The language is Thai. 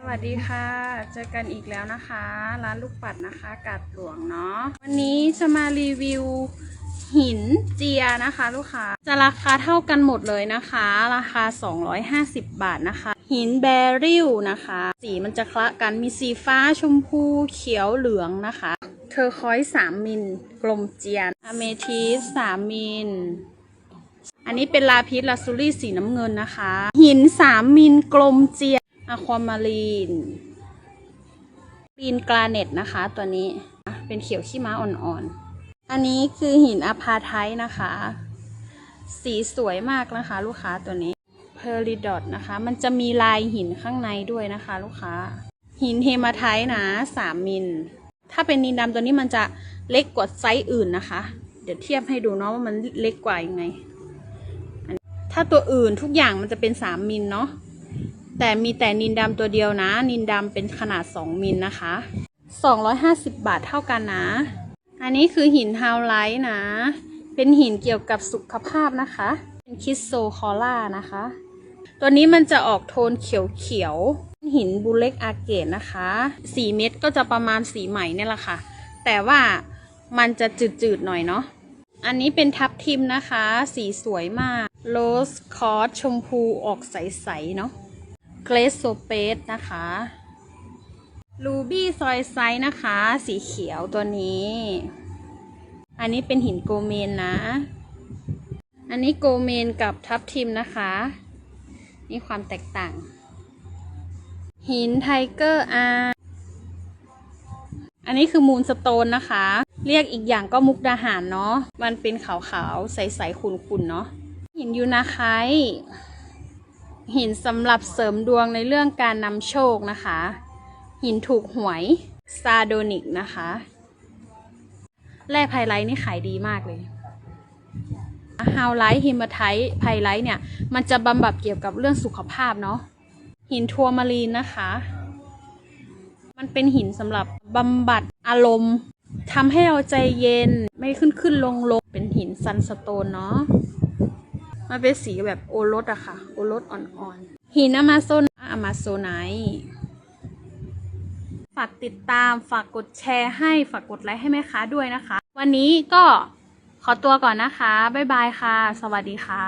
สวัสดีค่ะ เจอกันอีกแล้วนะคะ ร้านลูกปัดนะคะกาดหลวงเนาะวันนี้จะมารีวิวหินเจียนะคะ ลูกค้าจะราคาเท่ากันหมดเลยนะคะ ราคา 250 บาทนะคะ หินแบริลนะคะ สีมันจะคละกันมีสีฟ้าชมพูเขียวเหลืองนะคะเทอร์คอยส์3มิลกลมเจียนอเมทิส3มิลอันนี้เป็นลาพิสลาซูรี่สีน้ำเงินนะคะ หิน3มิลกลมเจียน อะความารีนปีนกราเน็ตนะคะตัวนี้เป็นเขียวขี้ม้าอ่อนๆ อันนี้คือหินอะพาไทนะคะ สีสวยมากนะคะ ลูกค้าตัวนี้เพอริดอตนะคะ มันจะมีลายหินข้างในด้วยนะคะ ลูกค้า หินเฮมาไทนะ3มิล ถ้าเป็นนินดำตัวนี้มันจะเล็กกว่าไซส์อื่นนะคะ เดี๋ยวเทียบให้ดูเนาะว่ามันเล็กกว่ายังไง ถ้าตัวอื่นทุกอย่างมันจะเป็น3มิลเนาะ แต่มีแต่นินดำตัวเดียวนะ นินดำเป็นขนาด 2 มิลนะคะ 250 บาทเท่ากันนะ อันนี้คือหินฮาวไลท์นะ เป็นหินเกี่ยวกับสุขภาพนะคะ เป็นคิสโซคอล่านะคะ ตัวนี้มันจะออกโทนเขียวๆ หินบูเล็กอาเกตนะคะ สีเม็ดก็จะประมาณสีใหม่เนี่ยแหละค่ะ แต่ว่ามันจะจืดๆหน่อยเนาะ อันนี้เป็นทับทิมนะคะ สีสวยมาก โรสคอร์ชมพูออกใสๆเนาะ เกรสโซเปสนะคะลูบี้ซอยไซนะคะ สีเขียวตัวนี้ อันนี้เป็นหินโกเมนนะ อันนี้โกเมนกับทับทิมนะคะ นี่ความแตกต่าง หินไทเกอร์อาร์อันนี้คือมูลสโตนนะคะ เรียกอีกอย่างก็มุกดาหารเนาะ มันเป็นขาวๆ ใสๆขุ่นๆ เนาะ หินยูนาไค หินสำหรับเสริมดวงในเรื่องการนำโชคนะคะ หินถูกหวยซาโดนิกนะคะแร่ไพไลท์นี่ขายดีมากเลยฮาวไลท์ฮิมาไทต์ไพไลท์เนี่ย มันจะบำบัดเกี่ยวกับเรื่องสุขภาพเนาะหินทัวร์มารีนนะคะ มันเป็นหินสำหรับบำบัดอารมณ์ทำให้เราใจเย็นไม่ขึ้นขึ้นลงลงเป็นหินซันสโตนเนาะ มันเป็นสีแบบโอรสอะค่ะ โอรสอ่อนๆ หินอมาโซนอมาโซไนฝากติดตาม ฝากกดแชร์ให้ ฝากกดไลค์ให้แม่ค้าด้วยนะคะ วันนี้ก็ขอตัวก่อนนะคะ บ๊ายบายค่ะ สวัสดีค่ะ